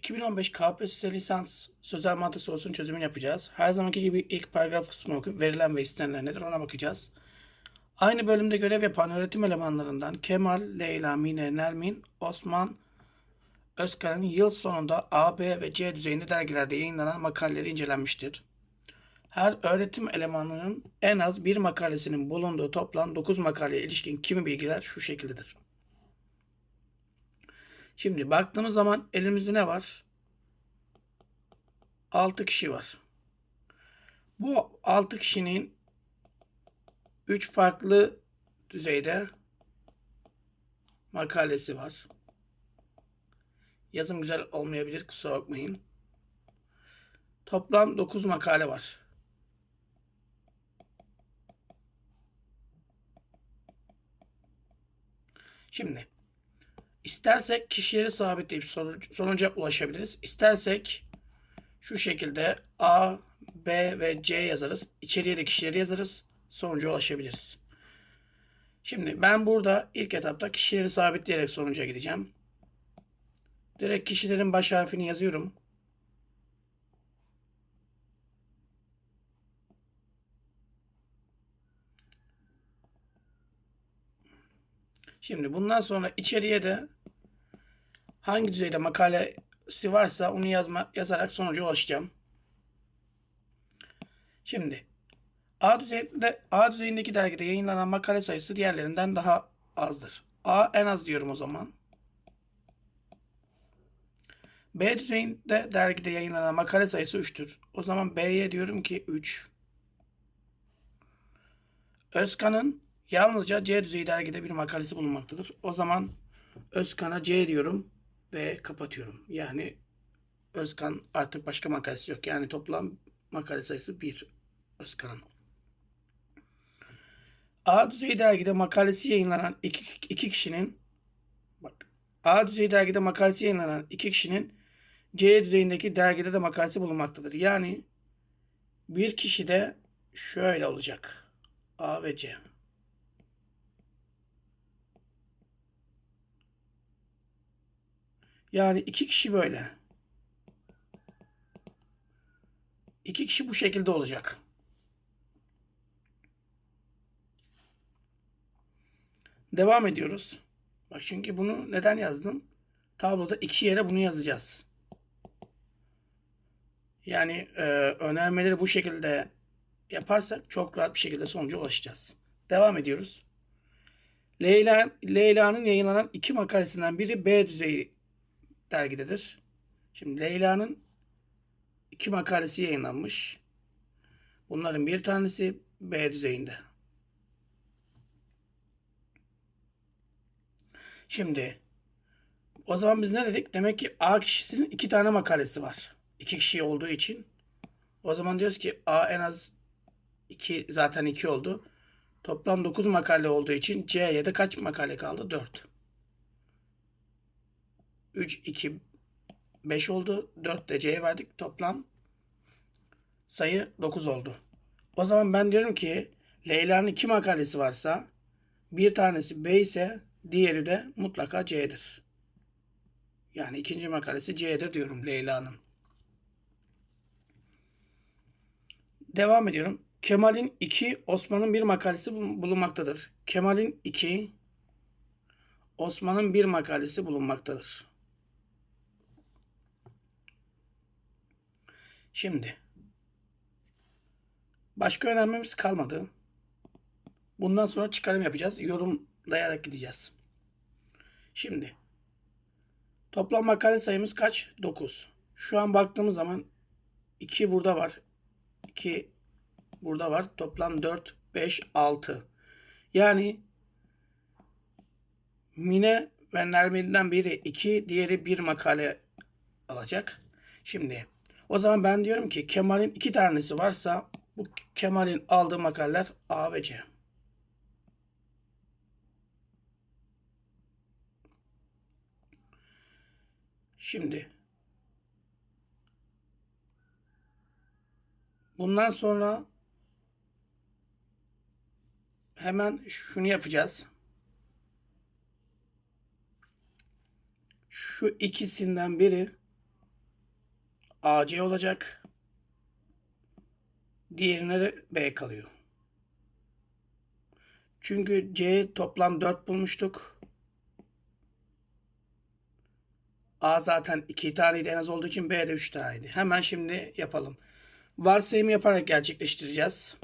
2015 KPSS lisans sözel mantık sorusunun çözümünü yapacağız. Her zamanki gibi ilk paragraf kısmını okuyup verilen ve istenilen nedir ona bakacağız. Aynı bölümde görev yapan öğretim elemanlarından Kemal, Leyla, Mine, Nermin, Osman, Özkan'ın yıl sonunda A, B ve C düzeyinde dergilerde yayınlanan makaleleri incelenmiştir. Her öğretim elemanının en az bir makalesinin bulunduğu toplam 9 makaleye ilişkin kimi bilgiler şu şekildedir. Şimdi baktığımız zaman elimizde ne var? 6 kişi var. Bu 6 kişinin 3 farklı düzeyde makalesi var. Yazım güzel olmayabilir kusura bakmayın. Toplam 9 makale var. Şimdi istersek kişileri sabitleyip sonuc- sonuca ulaşabiliriz. İstersek şu şekilde A, B ve C yazarız. İçeriye de kişileri yazarız. Sonuca ulaşabiliriz. Şimdi ben burada ilk etapta kişileri sabitleyerek sonuca gideceğim. Direkt kişilerin baş harfini yazıyorum. Şimdi bundan sonra içeriye de hangi düzeyde makalesi varsa onu yazma, yazarak sonuca ulaşacağım. Şimdi A düzeyinde A düzeyindeki dergide yayınlanan makale sayısı diğerlerinden daha azdır. A en az diyorum o zaman. B düzeyinde dergide yayınlanan makale sayısı 3'tür. O zaman B'ye diyorum ki 3. Özkan'ın yalnızca C düzeyi dergide bir makalesi bulunmaktadır. O zaman Özkan'a C diyorum ve kapatıyorum. Yani Özkan artık başka makalesi yok. Yani toplam makale sayısı 1 Özkan'ın. A düzeyi dergide makalesi yayınlanan iki, iki kişinin bak A düzeyi dergide makalesi yayınlanan iki kişinin C düzeyindeki dergide de makalesi bulunmaktadır. Yani bir kişi de şöyle olacak. A ve C. Yani iki kişi böyle. İki kişi bu şekilde olacak. Devam ediyoruz. Bak çünkü bunu neden yazdım? Tabloda iki yere bunu yazacağız. Yani e, önermeleri bu şekilde yaparsak çok rahat bir şekilde sonuca ulaşacağız. Devam ediyoruz. Leyla Leyla'nın yayınlanan iki makalesinden biri B düzeyi dergidedir. Şimdi Leyla'nın iki makalesi yayınlanmış. Bunların bir tanesi B düzeyinde. Şimdi o zaman biz ne dedik? Demek ki A kişisinin iki tane makalesi var. İki kişi olduğu için. O zaman diyoruz ki A en az 2 zaten 2 oldu. Toplam 9 makale olduğu için C'ye de kaç makale kaldı? 4. 3, 2, 5 oldu. 4 de C'ye verdik. Toplam sayı 9 oldu. O zaman ben diyorum ki Leyla'nın 2 makalesi varsa bir tanesi B ise diğeri de mutlaka C'dir. Yani ikinci makalesi C'de diyorum Leyla'nın. Devam ediyorum. Kemal'in 2, Osman'ın bir makalesi bulunmaktadır. Kemal'in 2, Osman'ın bir makalesi bulunmaktadır. Şimdi başka önermemiz kalmadı. Bundan sonra çıkarım yapacağız. Yorumlayarak gideceğiz. Şimdi toplam makale sayımız kaç? 9. Şu an baktığımız zaman 2 burada var. 2 burada var. Toplam 4, 5, 6. Yani Mine ve Nermin'den biri 2, diğeri 1 makale alacak. Şimdi o zaman ben diyorum ki Kemal'in iki tanesi varsa bu Kemal'in aldığı makaleler A ve C. Şimdi bundan sonra hemen şunu yapacağız. Şu ikisinden biri AC olacak. Diğerine de B kalıyor. Çünkü C toplam 4 bulmuştuk. A zaten 2 taneydi en az olduğu için B de 3 taneydi. Hemen şimdi yapalım. Varsayım yaparak gerçekleştireceğiz.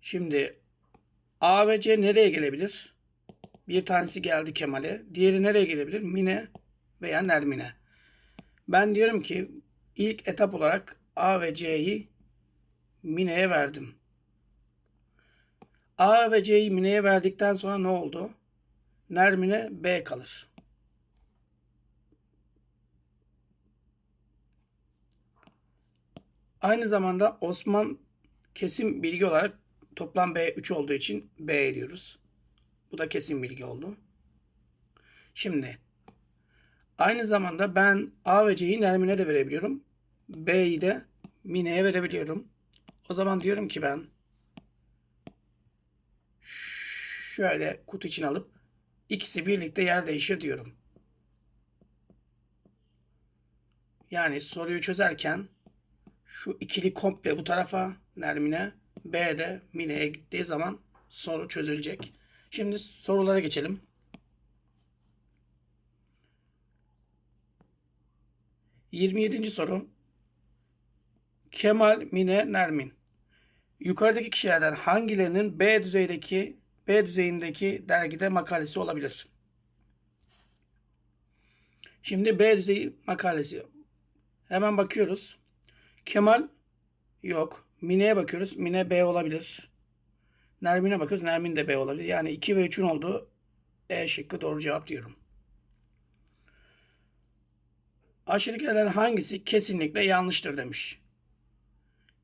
Şimdi A ve C nereye gelebilir? Bir tanesi geldi Kemal'e. Diğeri nereye gelebilir? Mine veya Nermin'e. Ben diyorum ki ilk etap olarak A ve C'yi Mine'ye verdim. A ve C'yi Mine'ye verdikten sonra ne oldu? Nermin'e B kalır. Aynı zamanda Osman kesin bilgi olarak toplam B 3 olduğu için B ediyoruz. Bu da kesin bilgi oldu. Şimdi aynı zamanda ben A ve C'yi Nermin'e de verebiliyorum. B'yi de Mine'ye verebiliyorum. O zaman diyorum ki ben şöyle kutu için alıp ikisi birlikte yer değişir diyorum. Yani soruyu çözerken şu ikili komple bu tarafa Nermin'e B de Mine'ye gittiği zaman soru çözülecek. Şimdi sorulara geçelim. Yirmi yedinci soru. Kemal, Mine, Nermin. Yukarıdaki kişilerden hangilerinin B düzeydeki B düzeyindeki dergide makalesi olabilir? Şimdi B düzeyi makalesi. Hemen bakıyoruz. Kemal yok. Mine'ye bakıyoruz. Mine B olabilir. Nermin'e bakıyoruz. Nermin de B olabilir. Yani 2 ve 3'ün olduğu E şıkkı doğru cevap diyorum. Aşağıdakilerden hangisi kesinlikle yanlıştır demiş.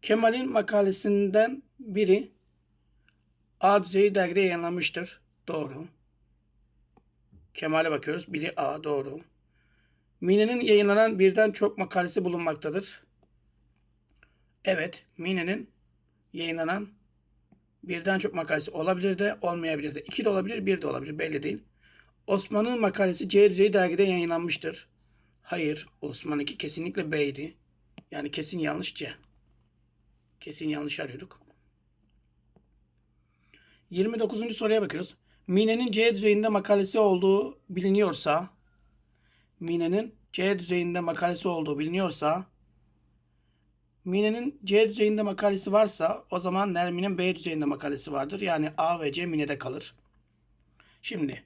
Kemal'in makalesinden biri A düzeyi dergide yayınlanmıştır. Doğru. Kemal'e bakıyoruz. Biri A. Doğru. Mine'nin yayınlanan birden çok makalesi bulunmaktadır. Evet. Mine'nin yayınlanan birden çok makalesi olabilir de olmayabilir de. İki de olabilir, bir de olabilir. Belli değil. Osman'ın makalesi C düzeyi dergide yayınlanmıştır. Hayır. Osman 2 kesinlikle B'ydi. Yani kesin yanlış C. Kesin yanlış arıyorduk. 29. soruya bakıyoruz. Mine'nin C düzeyinde makalesi olduğu biliniyorsa Mine'nin C düzeyinde makalesi olduğu biliniyorsa Mine'nin C düzeyinde makalesi varsa o zaman Nermin'in B düzeyinde makalesi vardır. Yani A ve C Mine'de kalır. Şimdi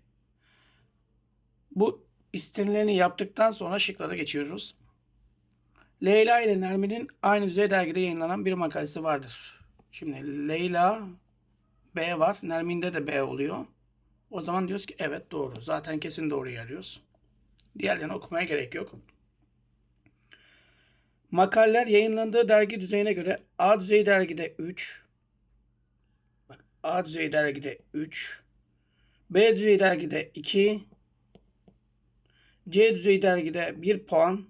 bu istenileni yaptıktan sonra şıklara geçiyoruz. Leyla ile Nermin'in aynı düzey dergide yayınlanan bir makalesi vardır. Şimdi Leyla B var. Nermin'de de B oluyor. O zaman diyoruz ki evet doğru. Zaten kesin doğruyu arıyoruz. Diğerlerini okumaya gerek yok. Makaleler yayınlandığı dergi düzeyine göre A düzey dergide 3. Bak A düzey dergide 3. B düzey dergide 2. C düzey dergide 1 puan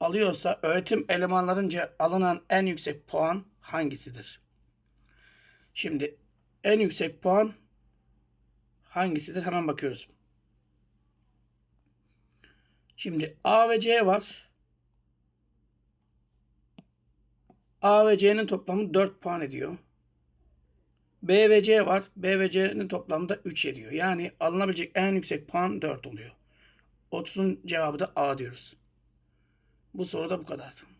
alıyorsa öğretim elemanlarınca alınan en yüksek puan hangisidir? Şimdi en yüksek puan hangisidir? Hemen bakıyoruz. Şimdi A ve C var. A ve C'nin toplamı 4 puan ediyor. B ve C var. B ve C'nin toplamı da 3 ediyor. Yani alınabilecek en yüksek puan 4 oluyor. 30'un cevabı da A diyoruz. Bu soruda bu kadardı.